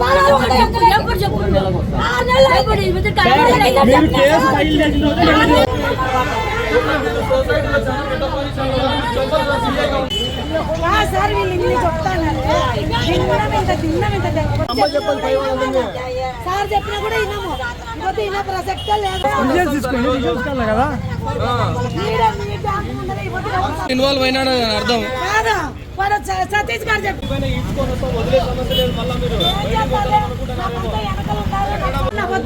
బాలాలు ఉంటాయి అక్కడ ఎప్పుడు? చెప్పు ఆరు నెలలు అయిపోయింది సార్ వీళ్ళు ఇన్ని చెప్తాను సార్ చెప్పినా కూడా విన్నాము ఇంకొక విన్న ప్రసక్తే లేదు. కదా. ఇన్వాల్వ్ అయినాడు అని అర్థం. కాదా వాడు సతీష్ గారు చెప్పి.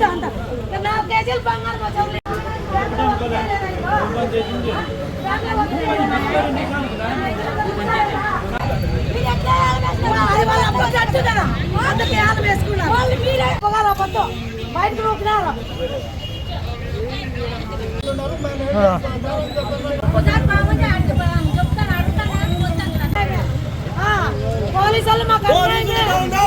అంట. నా కేజీలు బంగారం కదా. ఆ, పోలీసు వాళ్ళు మాకు అన్యాయం చేయాలి.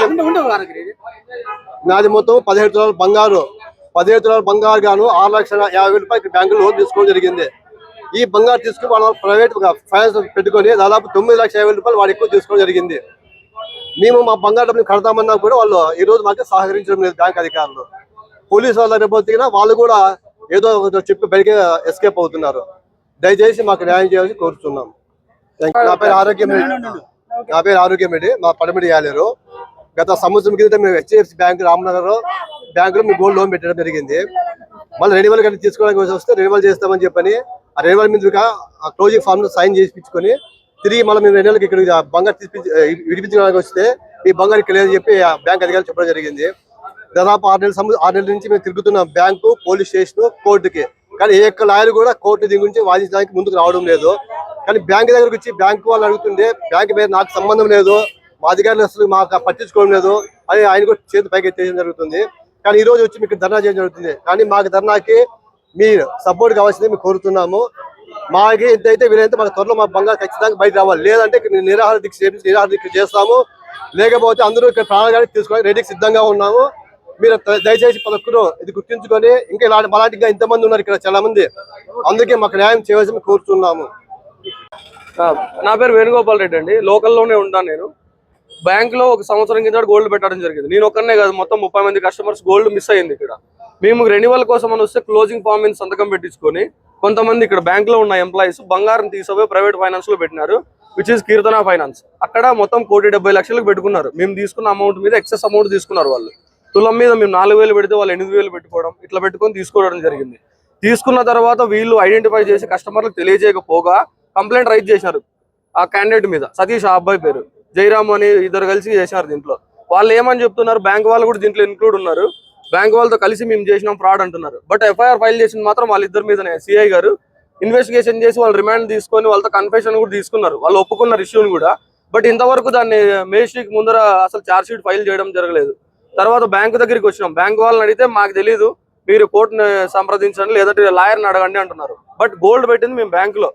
చేయాలి. నాది మొత్తం పదిహేడు తులాల బంగారు. పదిహేడు తులాల బంగారు గాను ఆరు లక్షల యాభై వేల రూపాయలు బ్యాంకు లోన్ తీసుకోవడం జరిగింది. ఈ బంగారు తీసుకుని వాళ్ళ ప్రైవేట్ ఫైనాన్స్ పెట్టుకొని దాదాపు తొమ్మిది లక్షల యాభై రూపాయలు వాడు ఎక్కువ తీసుకోవడం జరిగింది. మేము మా బంగారు డబ్బులు కడతామన్నా కూడా వాళ్ళు ఈ రోజు మాకు సహకరించడం లేదు బ్యాంక్ అధికారులు. పోలీసు వాళ్ళ దగ్గర వాళ్ళు కూడా ఏదో ఒకటి చెప్పి బయటకి ఎస్కేప్ అవుతున్నారు. దయచేసి మాకు న్యాయం చేయాలని కోరుతున్నాం. నా పేరు ఆరోగ్యం నా పేరు ఆరోగ్యం రెడ్డి మా పడమిడి యాలేరు. గత సంవత్సరం కింద మేము హెచ్డిఎఫ్సి బ్యాంక్ రామనగర్ బ్యాంకులో మీ గోల్డ్ లోన్ పెట్టడం జరిగింది. మళ్ళీ రెన్యువల్ కానీ తీసుకోవడానికి వస్తే రెన్యువల్ చేస్తామని చెప్పని ఆ రెన్యువల్ మీద ఆ క్లోజింగ్ ఫామ్ సైన్ చేయించుకొని తిరిగి మళ్ళీ మేము రెన్యువల్కి ఇక్కడ బంగారు తీపి విడిపించడానికి వస్తే ఈ బంగారు ఇక్కడ చెప్పి ఆ బ్యాంక్ అధికారులు చెప్పడం జరిగింది. దాదాపు ఆరు నెలల సంవత్సరం ఆరు నెలల నుంచి మేము తిరుగుతున్న బ్యాంకు పోలీస్ స్టేషన్ కోర్టుకి. కానీ ఏ ఒక్క లాయర్ కూడా కోర్టు దీని గురించి వాదించడానికి ముందుకు రావడం లేదు. కానీ బ్యాంక్ దగ్గరకు వచ్చి బ్యాంకు వాళ్ళు అడుగుతుంటే బ్యాంక్ మీద నాకు సంబంధం లేదు. మా అధికారులు అసలు మాకు పట్టించుకోవడం లేదు. అని ఆయన కూడా చేతి పైకి ఎత్తేయడం జరుగుతుంది. కానీ ఈ రోజు వచ్చి మీకు ధర్నా చేయడం జరుగుతుంది. కానీ మాకు ధర్నాకి మీరు సపోర్ట్ కావాల్సింది మేము కోరుతున్నాము. మాకి ఎంతైతే వీలైతే మాకు త్వరలో మా బంగారు ఖచ్చితంగా బయట రావాలి. లేదంటే నిరాహార దీక్ష నిరాహార దీక్ష చేస్తాము. లేకపోతే అందరూ ఇక్కడ ప్రాణాలు తీసుకోవడానికి రెడీకి సిద్ధంగా ఉన్నాము. మీరు దయచేసి పదకొండు ఇది గుర్తించుకొని ఇంకా ఇలాంటి మలాంటిగా ఇంతమంది ఉన్నారు ఇక్కడ చాలా మంది అందుకే మాకు న్యాయం చేయవలసి కోరుతున్నాము. నా పేరు వేణుగోపాల్ రెడ్డి అండి. లోకల్లోనే ఉంటాను నేను. బ్యాంక్లో ఒక సంవత్సరం కింద గోల్డ్ పెట్టడం జరిగింది. నేను ఒక్కనే కాదు మొత్తం ముప్పై మంది కస్టమర్స్ గోల్డ్ మిస్ అయింది ఇక్కడ. మేము రెన్యువల్ కోసం అని వస్తే క్లోజింగ్ ఫామ్ మీద సంతకం పెట్టించుకొని కొంతమంది ఇక్కడ బ్యాంక్లో ఉన్న ఎంప్లాయీస్ బంగారం తీసుకుపోయి ప్రైవేట్ ఫైనాన్స్లో పెట్టినారు విచ్ ఇస్ కీర్తన ఫైనాన్స్ అక్కడ మొత్తం కోటి డెబ్బై లక్షలకు పెట్టుకున్నారు. మేము తీసుకున్న అమౌంట్ మీద ఎక్సెస్ అమౌంట్ తీసుకున్నారు వాళ్ళు. తులం మీద మేము నాలుగు వేలు పెడితే వాళ్ళు ఎనిమిది వేలు పెట్టుకోవడం ఇట్లా పెట్టుకొని తీసుకోవడం జరిగింది. తీసుకున్న తర్వాత వీళ్ళు ఐడెంటిఫై చేసి కస్టమర్లకు తెలియజేయకపోగా కంప్లైంట్ రైజ్ చేసినారు. ఆ క్యాండిడేట్ మీద. సతీష్ ఆ అబ్బాయి పేరు. జైరామ్ అని ఇద్దరు కలిసి చేశారు దీంట్లో. వాళ్ళు ఏమని చెప్తున్నారు? బ్యాంక్ వాళ్ళు కూడా దీంట్లో ఇన్క్లూడ్ ఉన్నారు. బ్యాంక్ వాళ్ళతో కలిసి మేము చేసినాం ఫ్రాడ్ అంటున్నారు. బట్ ఎఫ్ఐఆర్ ఫైల్ చేసింది మాత్రం వాళ్ళిద్దరి మీదనే సిఐ గారు. ఇన్వెస్టిగేషన్ చేసి వాళ్ళు రిమాండ్ తీసుకొని వాళ్ళతో కన్ఫెషన్ కూడా తీసుకున్నారు. వాళ్ళు ఒప్పుకున్నారు ఇష్యూని కూడా. బట్ ఇంతవరకు దాన్ని మేస్ట్రీకి ముందర అసలు ఛార్జ్ షీట్ ఫైల్ చేయడం జరగలేదు. తర్వాత బ్యాంకు దగ్గరికి వచ్చినాం. బ్యాంక్ వాళ్ళని అడిగితే మాకు తెలియదు మీరు కోర్టుని సంప్రదించండి లేదంటే లాయర్ని అడగండి అంటున్నారు. బట్ గోల్డ్ పెట్టింది మేము బ్యాంకులో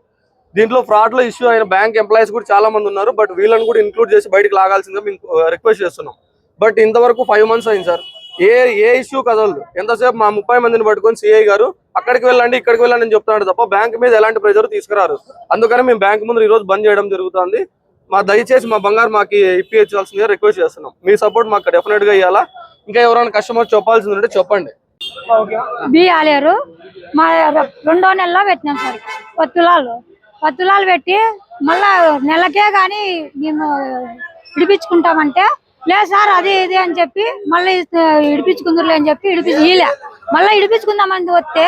దీంట్లో ఫ్రాడ్లో ఇష్యూ అయిన బ్యాంక్ ఎంప్లాయీస్ కూడా చాలా మంది ఉన్నారు బట్ వీళ్ళని కూడా ఇంక్లూడ్ చేసి బయటకు లాగాల్సిందిగా మేము uh, రిక్వెస్ట్ చేస్తున్నాం. బట్ ఇంతవరకు ఫైవ్ మంత్స్ అయింది సార్. ఏ ఏ ఇష్యూ కదలదు. ఎంతసేపు మా ముప్పై మందిని పట్టుకొని సిఐ గారు అక్కడికి వెళ్ళండి ఇక్కడికి వెళ్ళండి అని చెప్తున్నాడు తప్ప బ్యాంక్ మీద ఎలాంటి ప్రెజర్ తీసుకురారు. అందుకని మేము బ్యాంక్ ముందు ఈ రోజు బంద్ చేయడం జరుగుతుంది. మా దయచేసి మా బంగారు మాకు ఇప్పించాల్సిందిగా రిక్వెస్ట్ చేస్తున్నాం. మీ సపోర్ట్ మాకు డెఫినెట్గా ఇవ్వాలా ఇంకా ఎవరైనా కస్టమర్ చెప్పాల్సింది ఉంటే చెప్పండి. మా రెండో నెలలో పెట్టినాం సార్. పత్తులాలు. పత్తులాలు పెట్టి మళ్ళా నెలకే కానీ మేము విడిపించుకుంటామంటే లేదు సార్ అది ఇది అని చెప్పి మళ్ళీ ఇడిపించుకుందరులే అని చెప్పి ఇడిపించి ఈలే మళ్ళీ ఇడిపించుకుందామని వస్తే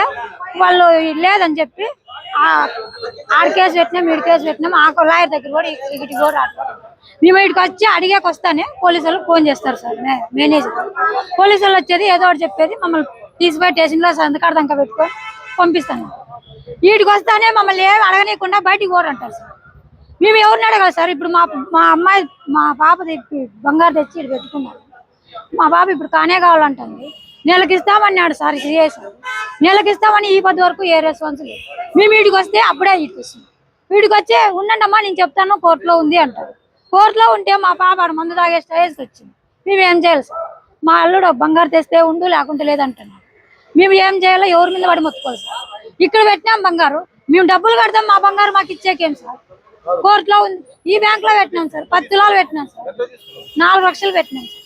వాళ్ళు లేదని చెప్పి ఆ ఆడ కేసు పెట్టినాం ఇడి కేసు పెట్టినాం ఆ లాయర్ దగ్గర కూడా ఇటు కూడా మేము ఇక్కడికి వచ్చి అడిగాక వస్తానే పోలీసు వాళ్ళు ఫోన్ చేస్తారు సార్ మే- మేనేజర్. పోలీసు వాళ్ళు వచ్చేది ఏదో ఒకటి చెప్పేది మమ్మల్ని తీసిపోయి స్టేషన్లో సంతకాడ దంక పెట్టుకో. పంపిస్తాను. వీటికి వస్తానే మమ్మల్ని ఏమి అడగనీయకుండా బయటికి పోరంటారు సార్. మేము ఎవరిని అడగాలి సార్? ఇప్పుడు మా మా అమ్మాయి మా పాప బంగారు తెచ్చి ఇక్కడ పెట్టుకున్నారు. మా పాప ఇప్పుడు కానే కావాలంటుంది. నెలకి ఇస్తామన్నాడు సార్ ఇది సార్. నెలకి ఇస్తామని ఈ పది వరకు ఏ రెస్పాన్స్ లేదు. మేము వీడికి వస్తే అప్పుడే ఇప్పిస్తుంది వీడికి వచ్చే ఉండండి నేను చెప్తాను కోర్టులో ఉంది అంటారు. కోర్టులో ఉంటే మా పాప మందు తాగే స్టేజ్కి వచ్చింది. మేము ఏం చేయాలి సార్? మా అల్లుడు బంగారు తెస్తే ఉండు లేకుంటే లేదంటున్నాడు. మేము ఏం చేయాలో ఎవరి మీద పడి మొత్తుకోవాలి సార్. ఇక్కడ పెట్టినాం బంగారు. మేము డబ్బులు కడతాం మా బంగారు మాకు ఇచ్చేకేం సార్? కోర్టులో ఉంది. ఈ బ్యాంక్లో పెట్టినాం సార్. పది తులాలు పెట్టినాం సార్. నాలుగు లక్షలు పెట్టినాం సార్.